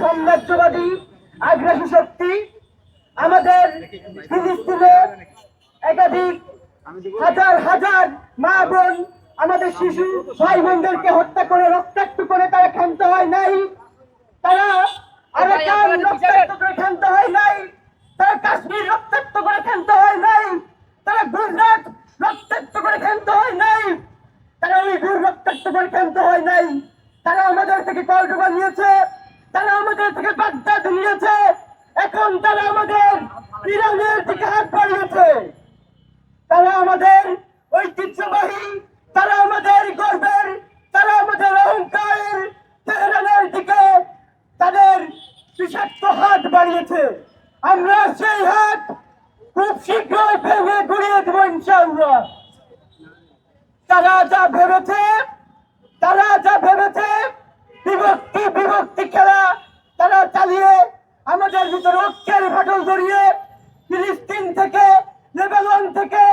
সাম্রাজ্যবাদী আগ্রাসী শক্তি আমাদের ফিলিস্তিনে একাধিক হাজার হাজার মা বোন আমাদের শিশু ভাই বোনদেরকে হত্যা করে রক্তাক্ত করে তারা ক্ষান্ত হয় নাই। তারা আরাকান রক্তাক্ত করে ক্ষান্ত হয় নাই। তারা কাশ্মীর রক্তাক্ত করে ক্ষান্ত হয় নাই। তারা গুজরাট রক্তাক্ত করে ক্ষান্ত হয় নাই। তারা উইঘুর রক্তাক্ত করে ক্ষান্ত হয় নাই। তারা আমাদের থেকে কর্ডোবা নিয়েছে। তারা আমাদের থেকে বাগদাদ নিয়েছে এখন তারা আমাদের ইরানের দিকে হাত বাড়িয়েছে। তারা আমাদের ঐতিহ্যবাহী, তারা আমাদের গর্বের, তারা আমাদের অহংকারের তেহরানের দিকে তাদের বিষাক্ত হাত বাড়িয়েছে। আমরা সেই হাত খুব শীঘ্রই ভেঙে গুড়িয়ে দেবো ইনশাআল্লাহ। তারা যা ভেবেছে, তারা যা ভেবেছে বিভক্তি তারা চালিয়ে আমাদের ভিতরে ঐক্যের ফাটল ধরিয়ে ফিলিস্তিন থেকে, লেবানন থেকে,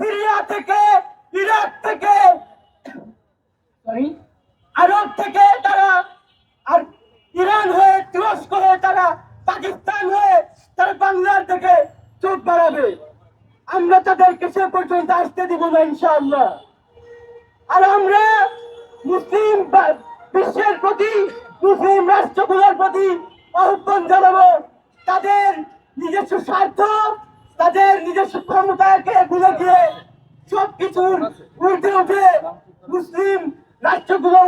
সিরিয়া থেকে, ইরাক থেকে আরব থেকে তারা আর ইরান হয়ে, তুরস্ক হয়ে তারা পাকিস্তান হয়ে তারা বাংলার থেকে চোখ বাড়াবে। আমরা তাদেরকে সে পর্যন্ত আসতে দিব না ইনশাআল্লাহ। আর আমরা মুসলিম বিশ্বের প্রতি, মুসলিম রাষ্ট্রগুলোর প্রতি আহ্বান জানাব। তাদের নিজস্ব স্বার্থ, তাদের নিজস্ব ক্ষমতাকে ভুলে গিয়ে সবকিছুর উল্টে উঠে মুসলিম রাষ্ট্রগুলো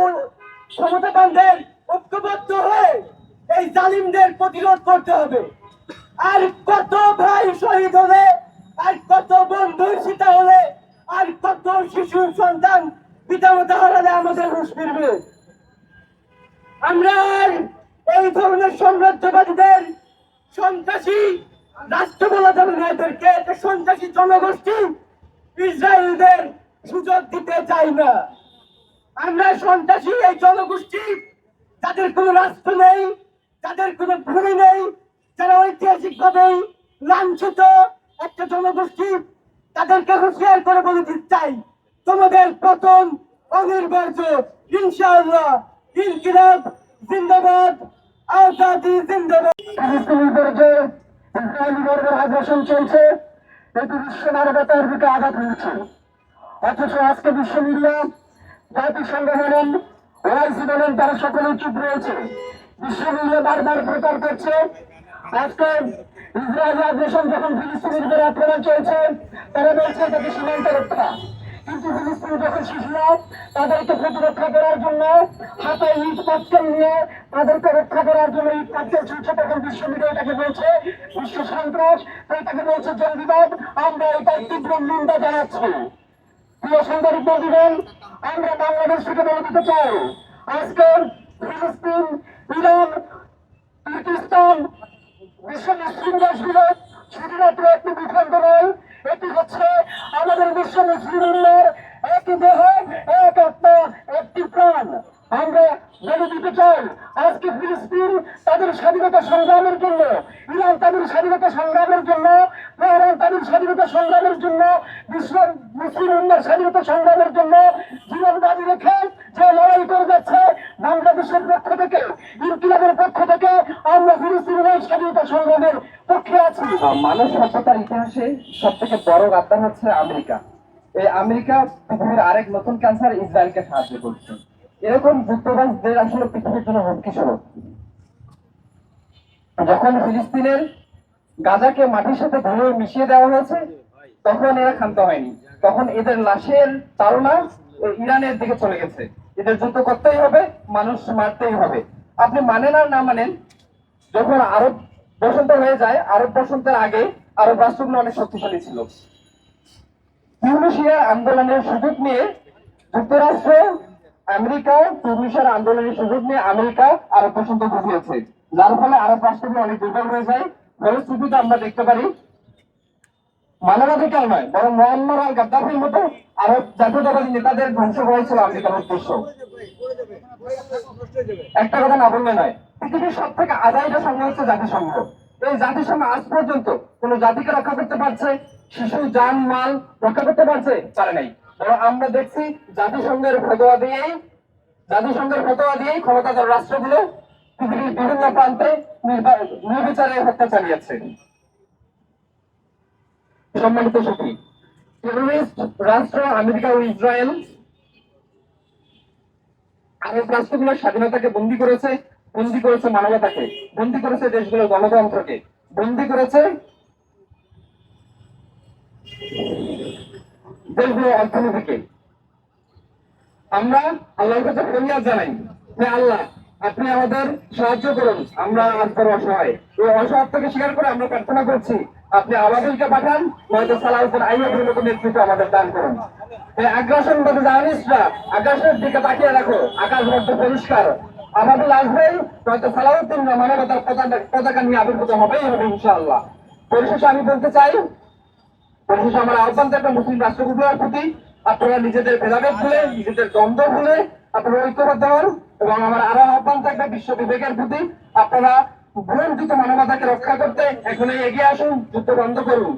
ক্ষমতাবানদের ঐক্যবদ্ধ হয়ে এই জালিমদের প্রতিরোধ করতে হবে। আর কত ভাই শহীদ হলে, আর কত বন্ধুর সীতা হলে, আর কত শিশুর সন্তান পিতামাতা হারালে আমাদের হুশ ফিরবে। আমরা এই ধরনের সাম্রাজ্যবাদীদের সন্ত্রাসী রাষ্ট্র বলা যাবে না এদেরকে এটা সন্ত্রাসী জনগোষ্ঠী ইসরায়েলদের সুযোগ দিতে চাই না। আমরা সন্ত্রাসী এই জনগোষ্ঠী, যাদের কোনো রাষ্ট্র নেই, যাদের কোনো ভূমি নেই, যারা ঐতিহাসিক ভাবেই লাঞ্ছিত একটা জনগোষ্ঠী, তাদেরকে হুঁশিয়ার করে বলে দিতে চাই। তোমাদের পতন অনির্বার্য, ইনশাআল্লাহ। ইনকিলাব, জিন্দাবাদ, আজাদি, জিন্দাবাদ। ফিলিস্তিনিদের যে ইসরায়েলি বর্গের আগ্রাসন চলছে এটি বিশ্ব মানবতার দিকে আঘাত হয়েছে। অথচ আজকে বিশ্ব মিডিয়া জাতিসংঘ বলেন ওআইসি বলেন, তারা সকলেই চুপ রয়েছে। বিশ্ব মিডিয়া বারবার প্রচার করছে। আজকে ইসরায়েল আগ্রাসন যখন ফিলিস্তিনিদের আক্রমণ চলছে, তারা বলছে এটাকে সীমান্ত রক্ষা? কিন্তু ফিলিস্তিনি যখন শিশুরা তাদেরকে প্রতিরক্ষা করার জন্য হাতে ইট পাচ্ছেন নিয়ে তাদেরকে রক্ষা করার জন্য ইট পাচ্ছেন চলছে তখন বিশ্ব মিডিয়া এটাকে বলছে বিশ্ব সন্ত্রাস এটাকে বলছে জঙ্গিবাদ আমরা এটার তীব্র নিন্দা জানাচ্ছি প্রিয় সাংবাদিক বন্ধুগণ আমরা বাংলাদেশ থেকে বলে দিতে চাই আজকে ফিলিস্তিন ইরান পাকিস্তান বিশ্ব মুসলিম দেশগুলো শুধুমাত্র একটি ভূখণ্ড নয় এটি হচ্ছে আমাদের বিশ্ব মুসলিমের একটি দেহ এক আত্মা একটি প্রাণ। আমরা বলে দিতে চাই আজকে ফিলিস্তিন তাদের স্বাধীনতা সংগ্রামের জন্য, ইরান তাদের স্বাধীনতা সংগ্রামের জন্য, তেহরান তাদের স্বাধীনতা সংগ্রামের জন্য বিশ্ব মুসলিম উম্মার স্বাধীনতা সংগ্রামের জন্য জীবন বাজি রেখে মানব সভ্যতার ইতিহাসে সব থেকে বড় গাদ্দার হচ্ছে আমেরিকা। এই আমেরিকা পৃথিবীর আরেক নতুন ক্যান্সার ইসরায়েলকে সাহায্য করছে। এরকম যুক্তরাষ্ট্রদের আসলে পৃথিবীর জন্য হুমকি স্বরূপ। যখন ফিলিস্তিনের গাজাকে মাটির সাথে ধুয়ে মিশিয়ে দেওয়া হয়েছে, তখন এরা ক্ষান্ত হয়নি। তখন এদের লাশের তাড়না ইরানের দিকে চলে গেছে। এদের যুদ্ধ করতেই হবে, মানুষ মারতেই হবে। আপনি মানেন আর না মানেন, যখন আরব বসন্ত হয়ে যায়, আরব বসন্তের আগে আরব রাষ্ট্রগুলো অনেক শক্তিশালী ছিল। টিউনিশিয়ার আন্দোলনের সুযোগ নিয়ে যুক্তরাষ্ট্র, আমেরিকা টিউনিশিয়ার আন্দোলনের সুযোগ নিয়ে আমেরিকা আরব বসন্ত ঘটিয়েছে যার ফলে আরব রাষ্ট্রগুলো অনেক দুর্বল হয়ে যায়। ফলশ্রুতিতে আমরা দেখতে পারি। মানবাধিকার নয়, বরং মোহাম্মদ আল গাদ্দাফির মতো আরব জাতীয়তাবাদী নেতাদের ধ্বংস করেছিল আমেরিকার উদ্দেশ্য। একটা কথা না বললে নয়, পৃথিবীর সব থেকে আদায়টা সংঘ হচ্ছে জাতিসংঘ। এই জাতিসংঘ আজ পর্যন্ত কোন জাতিকে রক্ষা করতে পারছে, শিশু যান মাল রক্ষা করতে পারছে? পারে নাই। বরং আমরা দেখছি জাতিসংঘের ফতোয়া দিয়েই, জাতিসংঘের ফতোয়া দিয়েই ক্ষমতাধর রাষ্ট্রগুলো পৃথিবীর বিভিন্ন প্রান্তে নির্বা- নির্বিচারে হত্যা চালিয়েছে। সম্মানিত সখী টেরোরিস্ট রাষ্ট্র আমেরিকা ও ইসরায়েল আরব রাষ্ট্রগুলোর স্বাধীনতাকে বন্দী করেছে বন্দী করেছে মানবতাকে, বন্দী করেছে দেশগুলোর গণতন্ত্রকে, বন্দী করেছে দেশগুলোর অর্থনীতিকে। আমরা আল্লাহর কাছে ফরিয়াদ জানাই যে আল্লাহ, আপনি আমাদের সাহায্য করুন, আমরা আজকের অসহায়। এই অসহায়ত্বকে স্বীকার করে আমরা প্রার্থনা করছি আপনি আবাবিলকে পাঠান নয়তো সালাউদ্দিন আইয়ুবের মতো নেতৃত্ব আমাদের দান করুন। আগ্রাসন বাদী জাহানিসরা আকাশের দিকে তাকিয়ে রাখো, আকাশ বড্ড পরিষ্কার। আবাবিল আসবেই নয়তো সালাউদ্দিন মানবতার পতাকা নিয়ে আবির্ভূত হবেই হবে ইনশাআল্লাহ। পরিশেষে আমি বলতে চাই, পরিশেষে আমার আহ্বান থাকবে মুসলিম রাষ্ট্রগুলোর প্রতি, আপনারা নিজেদের ভেদাভেদ ভুলে, নিজেদের দ্বন্দ্ব ভুলে আপনারা ঐক্যবদ্ধ হন এবং আমার আরও আহ্বান থাকবে বিশ্ব বিবেকের প্রতি, আপনারা ভুলঞ্চিত মানবতাকে রক্ষা করতে এখনই এগিয়ে আসুন যুদ্ধ বন্ধ করুন।